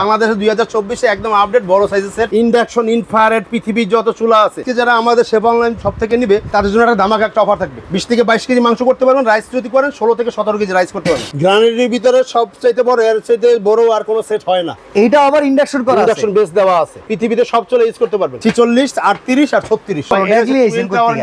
বাংলাদেশে দুই হাজার চব্বিশে একদম আপডেট বড় সাইজের সেট ইন্ডাকশন ইনফ্রারেড পৃথিবীর যত চুলা আছে। যারা আমাদের সেবা অনলাইন সব থেকে নিবে তাদের জন্য একটা ধামাকা একটা অফার থাকবে। বিশ থেকে বাইশ কেজি মাংস করতে পারবেন রাইস যদি করেন ষোলো থেকে সতেরো কেজি রাইস করতে পারবেন। গ্রানিটির ভিতরে সবচাইতে বড় এর চাইতে বড় আর কোনো সেট হয় না। এইটা আবার ইন্ডাকশন করা ইন্ডাকশন বেস দেওয়া আছে। পৃথিবীতে সব চলে ইউজ করতে পারবেন। ছিচল্লিশ আটত্রিশ আর ছত্রিশ?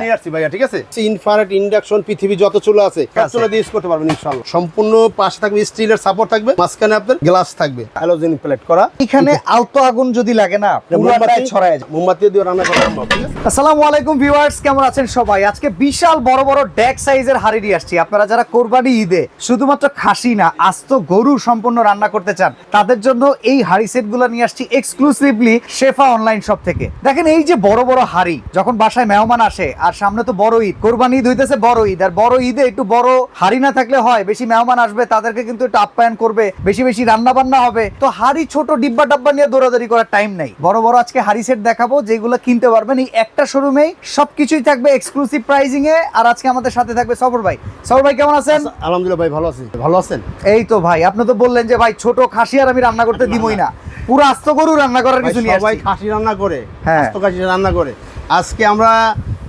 নিয়ে আসছি ভাইয়া ঠিক আছে? ইনফ্রারেড ইন্ডাকশন পৃথিবী যত চুলা আছে সব চুলা দিয়ে ইউজ করতে পারবেন ইনশাআল্লাহ। সম্পূর্ণ পাশে থাকবে স্টিলের সাপোর্ট থাকবে মাঝখানে আপনার গ্লাস থাকবে। হ্যালোজেন প্লেট করা। এখানে আলতো আগুন যদি লাগে না পুরোটাই ছড়ায় যায়। মোমবাতি দিয়ে রান্না করা সম্ভব আসসালামু আলাইকুম ভিউয়ার্স কেমন আছেন সবাই? আজকে বিশাল বড় বড় ডেক সাইজের হাড়ি নিয়ে আসছি। আপনারা যারা কোরবানি ঈদে শুধুমাত্র খাসি না আস্ত গরু সম্পূর্ণ রান্না করতে চান তাদের জন্য এই হাড়ি সেটগুলো নিয়ে আসছি এক্সক্লুসিভলি শেফা অনলাইন শপ থেকে। দেখেন এই যে বড় বড় হাড়ি যখন বাসায় মেহমান আসে আর সামনে তো বড় ঈদ কোরবানি ঈদ হইতেছে বড় ঈদ আর বড় ঈদে একটু বড় হাড়ি না থাকলে হয় বেশি মেহমান আসবে তাদেরকে কিন্তু একটু আপ্যায়ন করবে বেশি বেশি রান্না বান্না হবে। তো হাড়ি ছোট ডিব্বা ডাব্বা নিয়ে দৌড়াদৌড়ি করার টাইম নাই। বড় বড় আজকে হারি সেট দেখাবো যেগুলো কিনতে পারবেন এই একটা শোরুমেই সবকিছুই থাকবে এক্সক্লুসিভ প্রাইজিং এ আর আজকে আমাদের সাথে থাকবে সবর ভাই। সবর ভাই কেমন আছেন? আলহামদুলিল্লাহ ভাই ভালো আছি। ভালো আছেন? এই তো ভাই আপনি তো বললেন যে ভাই ছোট খাসি আর আমি রান্না করতে দিবই না। পুরো আস্ত গরু রান্না করার কিছু নিয়ে সবাই খাসি রান্না করে হ্যাঁ। আস্ত খাসি রান্না করে। আজকে আমরা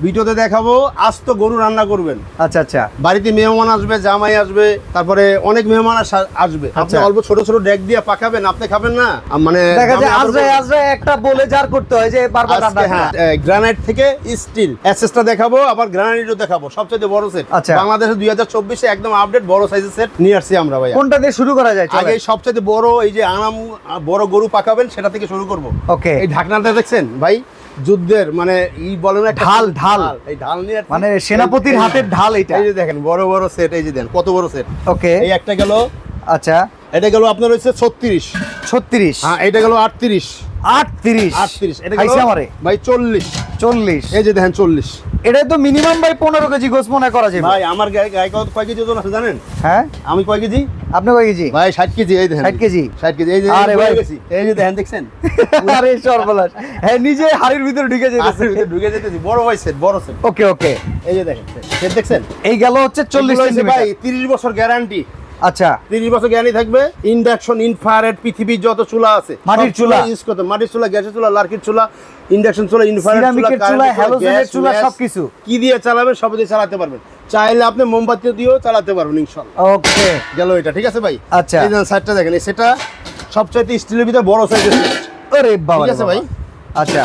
ভিডিওতে দেখাবো আস্ত গরু রান্না করবেন। আচ্ছা আচ্ছা। বাড়িতে মেহমান আসবে জামাই আসবে তারপরে অনেক মেহমান আসবে। আপনি আচ্ছা। অল্প ছোট ছোট ডেক দিয়ে পাকাবেন আপনি খাবেন না? মানে দেখা যায় আদর আজরে একটা বলে যার করতে হয় যে বারবার রান্না হ্যাঁ গ্রানাইট থেকে স্টিল অ্যাসেসটা দেখাবো আবার গ্রানাইটও দেখাবো সবচেয়ে বড় সেট আচ্ছা। বাংলাদেশে দুই হাজার চব্বিশে একদম আপডেট বড় সাইজের সেট নিয়ে আসছি আমরা ভাই কোনটা দিয়ে শুরু করা যায় আগে সবচেয়ে বড় এই যে আনাম বড় গরু পাকাবেন সেটা থেকে শুরু করব। ওকে এই ঢাকনাটা দেখছেন ভাই? যুদ্ধের মানে ই বলে না ঢাল, ঢাল। এই ঢাল নিয়ে মানে সেনাপতির হাতের ঢাল এটা এই যে দেখেন বড় বড় সেট এই যে দেন কত বড় সেট ওকে। এই একটা গেল আচ্ছা। এটা গেল আপনার হচ্ছে ছত্রিশ। ছত্রিশ। হ্যাঁ এটা গেল আটত্রিশ। আটত্রিশ। আটত্রিশ। এটা গেল খাইছে আমারে? ভাই চল্লিশ। চল্লিশ। এই যে দেখেন চল্লিশ। এটা তো মিনিমাম ভাই পনেরো কেজি গোস মনে করা যাবে। ভাই আমার গায়ে গায়ে কত কয় কেজি ওজন আছে জানেন? হ্যাঁ? আমি কয় কেজি? আপনি কয় কেজি? ভাই ষাট কেজি এই দেখেন। 60 কেজি? ষাট কেজি এই যে আরে ভাই। এই যে দেখেন দেখছেন? আরে সর্বনাশ। হ্যাঁ নিজে হাড়ির ভিতরে ঢুকে যেতেছে। ভিতরে ঢুকে যেতেছি। বড় ভাই সেট বড় সেট ওকে ওকে এই যে দেখেন সেট দেখছেন? এই গেল হচ্ছে চল্লিশ ভাই সেন্টিমিটার তিরিশ বছর গ্যারান্টি আচ্ছা। তিরিশ বছর গ্যারান্টি থাকবে ইন্ডাকশন ইনফ্রারেড পৃথিবীর যত চুলা আছে মাটির চুলা। ইউজ করতে মাটির চুলা গ্যাসের চুলা লার্কির চুলা ইন্ডাকশন চুলা ইনফ্রারেড চুলা হ্যালোজেনের চুলা, সবকিছু। কি দিয়ে চালাবেন সব দিয়ে চালাতে পারবেন। চাইলে আপনি মোমবাতি দিয়েও চালাতে পারবেন ওকে গেল এটা ঠিক আছে ভাই? আচ্ছা। এই সাইডটা দেখেন সেটা সবচাইতে স্টিলের ভিতরে বড় সাইজের আরে বাবা ঠিক আছে ভাই? আচ্ছা।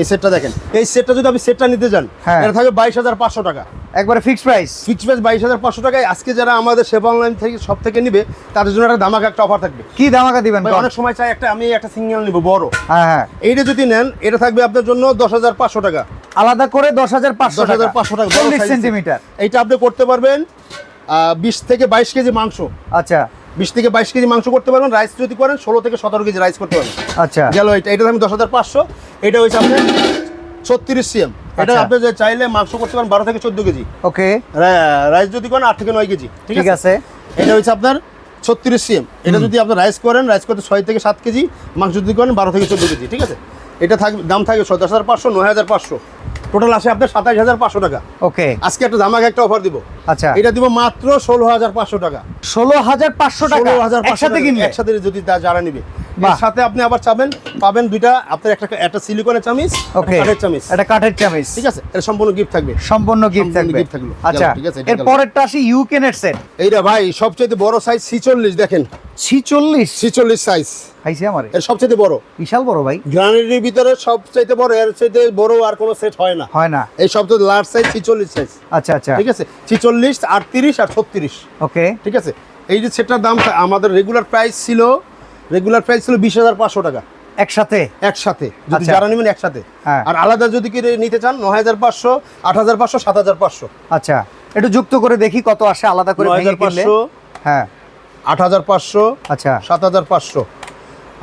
এই সেটটা দেখেন। এই সেটটা যদি আপনি সেটটা নিতে যান হ্যাঁ। এটা থাকবে বাইশ হাজার পাঁচশো টাকা। একবারে ফিক্সড প্রাইস ফিক্স প্রাইস বাইশ হাজার পাঁচশো টাকায় আজকে যারা আমাদের সেবা অনলাইন থেকে সব থেকে নিবে তাদের জন্য একটা ধামাকা একটা অফার থাকবে। কি দামাকা দিবেন? অনেক সময় চাই একটা আমি একটা সিঙ্গেল নিব বড়। হ্যাঁ হ্যাঁ। এইটা যদি নেন এটা থাকবে আপনার জন্য দশ হাজার পাঁচশো টাকা। আলাদা করে দশ হাজার পাঁচশো দশ হাজার পাঁচশো টাকা চল্লিশ সেন্টিমিটার এইটা আপনি করতে পারবেন বিশ থেকে বাইশ কেজি মাংস। আচ্ছা। বিশ থেকে বাইশ কেজি মাংস করতে পারবেন রাইস যদি করেন ষোলো থেকে সতেরো কেজি রাইস করতে পারবেন। আচ্ছা। গেল এটা এটা আমি দশ হাজার পাঁচশো। এটা হচ্ছে আপনার ছত্রিশ সিএম। এটা আচ্ছা। আপনি যে চাইলে মাংস করতে পারেন বারো থেকে চোদ্দ কেজি। ওকে। রাইস যদি করেন আট থেকে নয় কেজি। ঠিক আছে? এটা হচ্ছে আপনার ছত্রিশ সিএম। এটা যদি আপনি রাইস করেন রাইস করতে ছয় থেকে সাত কেজি মাংস যদি করেন বারো থেকে চোদ্দ কেজি। ঠিক আছে? এটা থাকবে দাম থাকবে দশ হাজার পাঁচশো নয় হাজার পাঁচশো। টোটাল আসে আপনার সাতাশ হাজার পাঁচশো টাকা। ওকে আজকে একটা দামাকে একটা অফার দিব। আচ্ছা। এটা দিব মাত্র ষোলো হাজার পাঁচশো টাকা। ষোলো হাজার পাঁচশো টাকা হাজার একসাথে কিনলে? একসাথে যদি যারা নিবে। এর সাথে আপনি আবার চাবেন পাবেন দুইটা আপনার একটা একটা সিলিকনের চামিচ ওকে কাঠের চামিচ। এটা কাঠের চামিচ। ঠিক আছে? এটা সম্পূর্ণ গিফট থাকবে। সম্পূর্ণ গিফট থাকবে। gift থাকল। আচ্ছা ঠিক আছে, এর পরেরটা আসি ইউকেনের সেট এইটা ভাই সবচেয়ে বড় সাইজ ছিচল্লিশ দেখেন। ছিচল্লিশ। ছিচল্লিশ সাইজ আমারে। এর সবচেয়ে বড়। বিশাল বড় ভাই। গ্রানাইটের ভিতরে সবচাইতে বড় এর চাইতে বড় আর কোনো সেট হয় না। হয় না। এই সবচেয়ে লার্জ সাইজ ছিচল্লিশ সাইজ আচ্ছা আচ্ছা। ঠিক আছে? ছিচল্লিশ আটত্রিশ আর ছত্রিশ। ওকে ঠিক আছে? এই যে সেটটার দাম আমাদের রেগুলার প্রাইস ছিল রেগুলার প্রাইস ছিল বিশ হাজার পাঁচশো টাকা। একসাথে? একসাথে। যদি আচ্ছা। যারা নেবেন একসাথে। হ্যাঁ। আর আলাদা যদি কি নিতে চান নয় হাজার পাঁচশো আট হাজার পাঁচশো সাত হাজার পাঁচশো। আচ্ছা। একটু যুক্ত করে দেখি কত আসে আলাদা করে হাজার পাঁচশো। হ্যাঁ। আট হাজার পাঁচশো আচ্ছা। সাত হাজার পাঁচশো।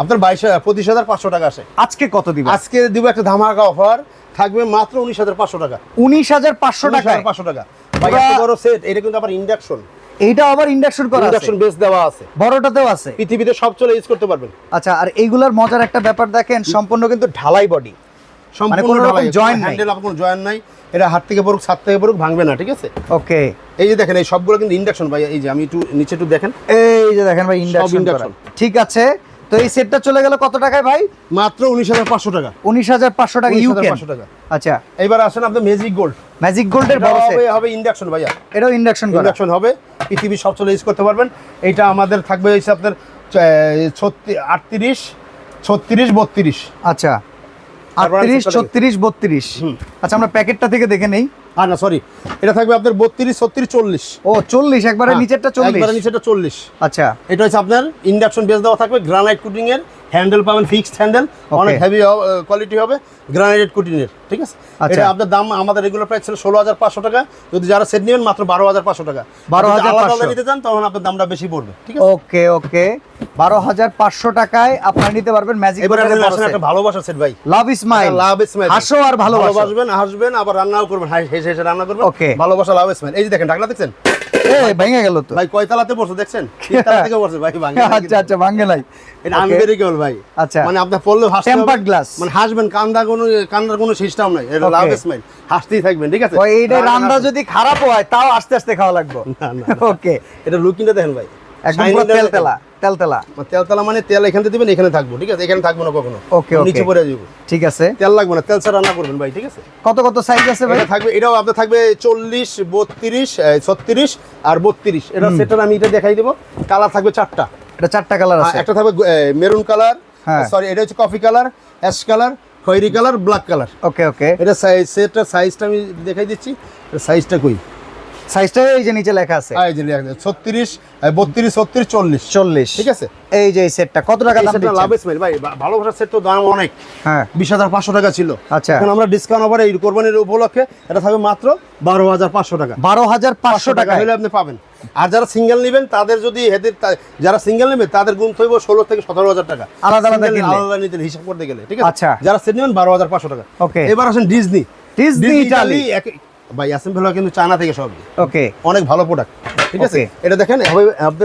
আপনার বাইশ পঁচিশ হাজার পাঁচশো টাকা আসে। আজকে কত দিবেন আজকে দিব একটা ধামাকা অফার থাকবে মাত্র উনিশ হাজার পাঁচশো টাকা। উনিশ হাজার পাঁচশো টাকা পাঁচশো টাকা। বড় সেট এটা কিন্তু আবার ইন্ডাকশন এইটা আবার ইন্ডাকশন করা ইন্ডাকশন বেস দেওয়া আছে। বড়টাতেও আছে? পৃথিবীতে সব চলে ইউজ করতে পারবেন। আচ্ছা আর এইগুলার মজার একটা ব্যাপার দেখেন সম্পূর্ণ কিন্তু ঢালাই বডি মানে কোনো রকম। হ্যান্ডেল কোনো জয়েন্ট নাই। এটা হাত থেকে পড়ুক ছাদ থেকে পড়ুক ভাঙবে না ঠিক আছে? ওকে। এই যে দেখেন এই সবগুলো কিন্তু ইন্ডাকশন ভাই এই যে আমি একটু নিচে একটু দেখেন। এই যে দেখেন ভাই ইন্ডাকশন। ঠিক আছে। তো এই সেটটা চলে গেল কত টাকায় ভাই? মাত্র উনিশ হাজার পাঁচশো টাকা। উনিশ হাজার পাঁচশো টাকা ইউকে 19,500 টাকা। আচ্ছা। এবার আসেন আপনার ম্যাজিক গোল্ড ম্যাজিক গোল্ডের বড় হবে হবে ইন্ডাকশন ভাইয়া। এটাও ইন্ডাকশন ইন্ডাকশন হবে। পৃথিবী সব চলে ইউজ করতে পারবেন। এইটা আমাদের থাকবে হচ্ছে আপনার ছত্রিশ আটত্রিশ ছত্রিশ বত্রিশ। আচ্ছা। আটত্রিশ ছত্রিশ বত্রিশ। আচ্ছা আমরা প্যাকেটটা থেকে দেখে নেই। আর না সরি এটা থাকবে আপনার বত্রিশ ছত্রিশ চল্লিশ। ও চল্লিশ একবারে নিচেরটা চল্লিশ। একবারে নিচেটা চল্লিশ। আচ্ছা। এটা হচ্ছে আপনার ইন্ডাকশন বেস দেওয়া থাকবে গ্রানাইট কুটিং এর হ্যান্ডেল পাবেন ফিক্সড হ্যান্ডেল অনেক হেভি কোয়ালিটি হবে গ্রানাইট কুটিং এর ঠিক আছে? আচ্ছা। এটা আপনার দাম আমাদের রেগুলার প্রাইস ছিল ষোলো হাজার পাঁচশো টাকা যদি যারা সেট নেবেন মাত্র বারো হাজার পাঁচশো টাকা। 12,500 আলাদা আলাদা নিতে চান তখন আপনার দামটা বেশি পড়বে ঠিক আছে? ওকে ওকে। বারো হাজার পাঁচশো টাকায় আপনারা নিতে পারবেন ম্যাজিক এবার একটা ভালোবাসা সেট ভাই। লাভ ইসমাইল লাভ স্মাইল হাসো আর ভালোবাসবেন হাসবেন আবার রান্নাও করবেন। হাই- হেসে রান্না করবেন Okay. ভালোবাসা লাভ স্মাইল এই যে দেখেন ঢাকনা দেখছেন? ভেঙে গেল তো। ভাই কয় তালাতে দেখছেন? তিন থেকে পড়ছে ভাই ভাঙে আচ্ছা আচ্ছা ভাঙে নাই। এটা ভাই। আচ্ছা। মানে পড়লে হাসতে। মানে হাসবেন কান্দা কোনো কান্দার কোনো সিস্টেম নাই। এটা লাভ স্মাইল হাসতেই থাকবেন ঠিক আছে? ওই এইটা রান্না- যদি খারাপ হয় তাও আস্তে আস্তে খাওয়া লাগবে। না, না, না। ওকে। এটা লুকিংটা দেখেন ভাই। একদম পুরো দেখেন। তেলতেলা তেলতেলা। মানে তেলতলা মানে তেল এখানে দিবেন এখানে থাকব ঠিক আছে? এখানে থাকব না কখনো okay. নিচে পড়ে যাব ঠিক আছে। তেল লাগবে না তেল ছাড়া রান্না করবেন ভাই ঠিক আছে? কত কত সাইজ আছে ভাই? থাকবে এটাও আপনার থাকবে চল্লিশ বত্রিশ ছত্রিশ আর বত্রিশ। এটা সেটার আমি এটা দেখাই দেবো। কালার থাকবে চারটা। এটা চারটা কালার আছে। একটা থাকবে মেরুন কালার হ্যাঁ। সরি এটা হচ্ছে কফি কালার অ্যাশ কালার খয়েরি colour black colour okay okay. এটা সাইজ সেটার সাইজটা আমি দেখাই দিচ্ছি। সাইজটা কই? সাইজটা এই যে নিচে লেখা আছে। এই যে ছত্রিশ বত্রিশ ছত্রিশ চল্লিশ। চল্লিশ। ঠিক আছে? এই যে এই সেটটা কত টাকা দাম দিচ্ছেন? লাভ স্মাইল ভাই ভা- ভালোবাসার সেট তো দাম অনেক। হ্যাঁ। বিশ হাজার পাঁচশো টাকা ছিল। আচ্ছা। এখন আমরা ডিসকাউন্ট অফারে এই কোরবানির উপলক্ষে এটা থাকবে মাত্র বারো হাজার পাঁচশো টাকা। বারো হাজার পাঁচশো টাকা হলে আপনি পাবেন। আর যারা সিঙ্গেল নেবেন তাদের যদি এদের যারা সিঙ্গেল নেবে তাদের গুণ হইব ষোলো থেকে সতেরো হাজার টাকা। আলাদা আলাদা আলাদা নিতে হিসাব করতে গেলে ঠিক আছে? আচ্ছা। যারা সেট নেবেন বারো হাজার পাঁচশো টাকা। Okay. এবার আসেন ডিজনি ডিজনি ইটালি অ্যাসেম্বল কিন্তু চায়না থেকে সব। ওকে অনেক ভালো প্রোডাক্ট ঠিক আছে? এটা দেখেন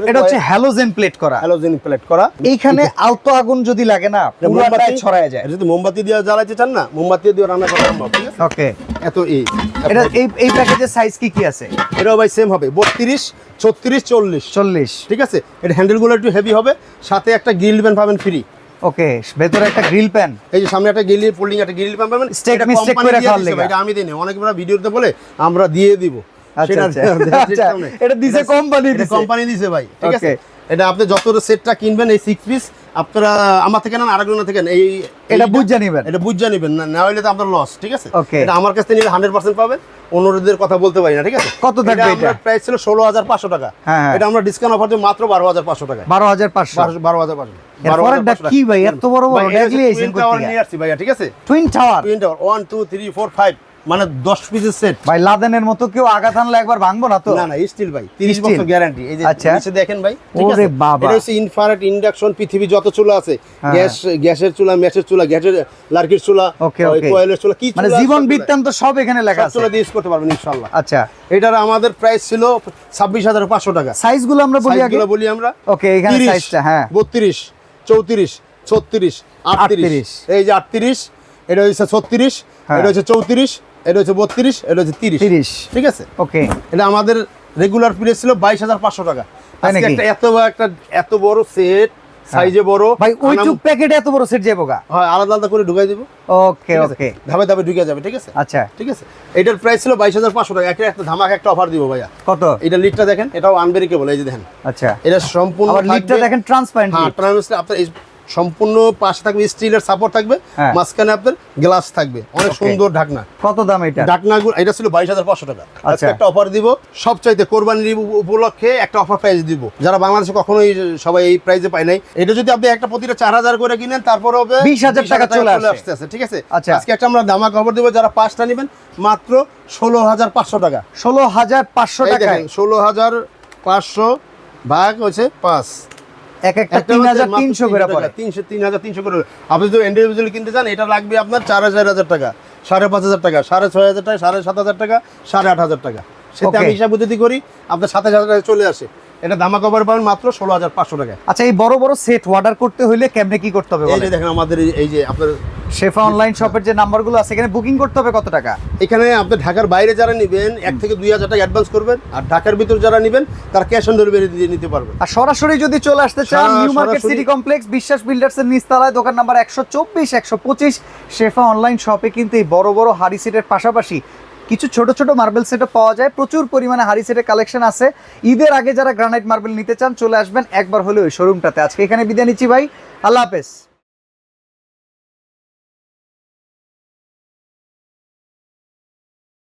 এটা হচ্ছে হ্যালোজেন প্লেট করা। হ্যালোজেন প্লেট করা। এইখানে আলতো আগুন যদি লাগে না পুরোটাই ছড়ায় যায়। যদি মোমবাতি দিয়ে জ্বালাইতে চান না মোমবাতি দিয়ে রান্না করা সম্ভব ঠিক আছে? ওকে এত এই। এটা এই এই প্যাকেজের সাইজ কি কি আছে? এটাও ভাই সেম হবে বত্রিশ ছত্রিশ চল্লিশ। চল্লিশ। ঠিক আছে? এটা হ্যান্ডেলগুলো একটু হেভি হবে সাথে একটা গ্রিল প্যান পাবেন ফ্রি ওকে ভেতরে একটা গ্রিল প্যান এই যে সামনে একটা গ্রিল ফোল্ডিং একটা গ্রিল প্যান পাবেন স্টেক mistake করে খাওয়ার দিছে এটা আমি দিই না অনেকবার ভিডিওতে বলে আমরা দিয়ে দিব আচ্ছা, আচ্ছা। আচ্ছা। এটা দিছে কোম্পানি দিছে। কোম্পানি দিছে ভাই ঠিক আছে. এটা আপনি যত সেটটা কিনবেন এই সিক্স পিস আপনারা আমার থেকে নেন আরেকজনের থেকে নেন। এই এটা বুঝে নিবেন। এটা বুঝে নেবেন না না হলে তো আপনার লস ঠিক আছে. এটা আমার কাছ থেকে নিলে হান্ড্রেড পার্সেন্ট পাবেন অন্যদের কথা বলতে পারি না ঠিক আছে কত থাকবে এটা? প্রাইস ছিল ষোলো হাজার পাঁচশো টাকা হ্যাঁ, হ্যাঁ। এটা আমরা ডিসকাউন্ট অফার মাত্র বারো হাজার পাঁচশো টাকা বারো হাজার পাঁচশো বারো হাজার পাঁচশো কি ভাই? এত বড় বড়? দেখলি এইছেন কোত্থেকে? নিয়ে আসছি ভাইয়া ঠিক আছে twin tower twin tower one two three four five মানে দশ পিসের সেট ভাই লাদেনের মতো কেউ আঘাত আনলে একবার ভাঙবো না তো? না না স্টিল ভাই। 30 Steel? বছর গ্যারান্টি এই যে আচ্ছা। নিচে দেখেন ভাই ওরে বাবা। এটা হচ্ছে ইনফ্রারেড ইন্ডাকশন পৃথিবী যত চুলা আছে হ্যাঁ। গ্যাস গ্যাসের চুলা ম্যাচের চুলা গ্যাসের লার্কির চুলা কয়েলের চুলা কি মানে জীবন বৃত্তান্ত সব এখানে লেখা আছে। চুলা দিয়ে use করতে পারবেন ইনশাআল্লাহ। আচ্ছা। এটার আমাদের প্রাইস ছিল ছাব্বিশ হাজার পাঁচশো টাকা। সাইজগুলো আমরা বলি আগে? বলি আমরা। ওকে এখানে সাইজটা হ্যাঁ। বত্রিশ চৌত্রিশ ছত্রিশ আটত্রিশ। এই যে আটত্রিশ এটা হচ্ছে ছত্রিশ হ্যাঁ। এটা হচ্ছে চৌত্রিশ এটা হচ্ছে বত্রিশ এটা হচ্ছে তিরিশ। তিরিশ। ঠিক আছে? ওকে। এটা আমাদের রেগুলার প্রাইস ছিল বাইশ হাজার পাঁচশো টাকা? একটা এত একটা এত বড় সেট সাইজে বড় ভাই ওই টুক প্যাকেটে এত বড় সেট যাব গা হয় আলাদা আলাদা করে ঢুকাই দিব। ওকে ওকে। ধাপে ধাপে ঢুকে যাবে ঠিক আছে? আচ্ছা। ঠিক আছে? এটার প্রাইস ছিল বাইশ হাজার পাঁচশো টাকা। একটা একটা ধামাক একটা অফার দিব ভাইয়া। কত? এটা লিডটা দেখেন এটাও আনবেরিকেবল এই যে দেখেন। আচ্ছা। এটা সম্পূর্ণ আবার লিডটা দেখেন ট্রান্সপারেন্ট হ্যাঁ ট্রান্সপারেন্ট আপনার সম্পূর্ণ পাশে থাকবে স্টিলের সাপোর্ট থাকবে হ্যাঁ। মাঝখানে আপনার গ্লাস থাকবে। অনেক সুন্দর ঢাকনা। কত দাম এটা? ঢাকনাগুলো এটা ছিল বাইশ হাজার পাঁচশো টাকা। আজকে আচ্ছা। একটা অফার দিব সবচাইতে কোরবানির উপ- উপলক্ষে একটা অফার প্রাইস দিব। যারা বাংলাদেশে কখনোই সবাই এই প্রাইসে পায় নাই এটা যদি আপনি একটা প্রতিটা চার হাজার করে কিনেন তারপর হবে 20,000 টাকা চলে আসে। আসতেছে ঠিক আছে? আচ্ছা। আজকে একটা আমরা দামা খবর দিব যারা পাঁচটা নেবেন মাত্র ষোলো হাজার পাঁচশো টাকা। ষোলো হাজার পাঁচশো টাকা ষোলো হাজার পাঁচশো ভাগ হচ্ছে পাঁচ। এক একটা তিন হাজার তিনশো করে পড়ে। তিনশো তিন হাজার তিনশো করে। আপনি যদি ইন্ডিভিজুয়ালি কিনতে চান এটা লাগবে আপনার চার হাজার হাজার টাকা সাড়ে পাঁচ হাজার টাকা সাড়ে ছয় হাজার টাকা সাড়ে সাত হাজার টাকা সাড়ে আট হাজার টাকা। সেটা আমি. হিসাব যদি করি আপনার সাতাশ হাজার টাকা চলে আসে। এটা দামা কভার পাবেন মাত্র ষোলো হাজার পাঁচশো টাকা আচ্ছা এই বড় বড় সেট অর্ডার করতে হইলে কেমনে কি করতে হবে এই যে দেখেন আমাদের এই যে আপনার শেফা অনলাইন শপের যে নাম্বারগুলো আছে এখানে বুকিং করতে হবে কত টাকা? এখানে আপনি ঢাকার বাইরে যারা নেবেন এক থেকে দুই হাজার টাকা অ্যাডভান্স করবেন আর ঢাকার ভিতর যারা নেবেন তারা ক্যাশ অন ডেলিভারি দিয়ে নিতে পারবেন। আর সরাসরি যদি চলে আসতে চান New Market City Complex Biswas builders এর নিচতলায় দোকান নাম্বার একশো চব্বিশ একশো পঁচিশ শেফা অনলাইন শপে কিন্তু এই বড় বড় হাড়ি সেটের পাশাপাশি কিছু ছোট ছোট মার্বেল সেটও পাওয়া যায়। প্রচুর পরিমাণে হাড়ি সেটের কালেকশন আছে। ঈদের আগে যারা গ্রানাইট মার্বেল নিতে চান চলে আসবেন একবার হলে ওই শোরুমটাতে আজকে এখানে বিদায় নিচ্ছি ভাই। আল্লাহ হাফেজ।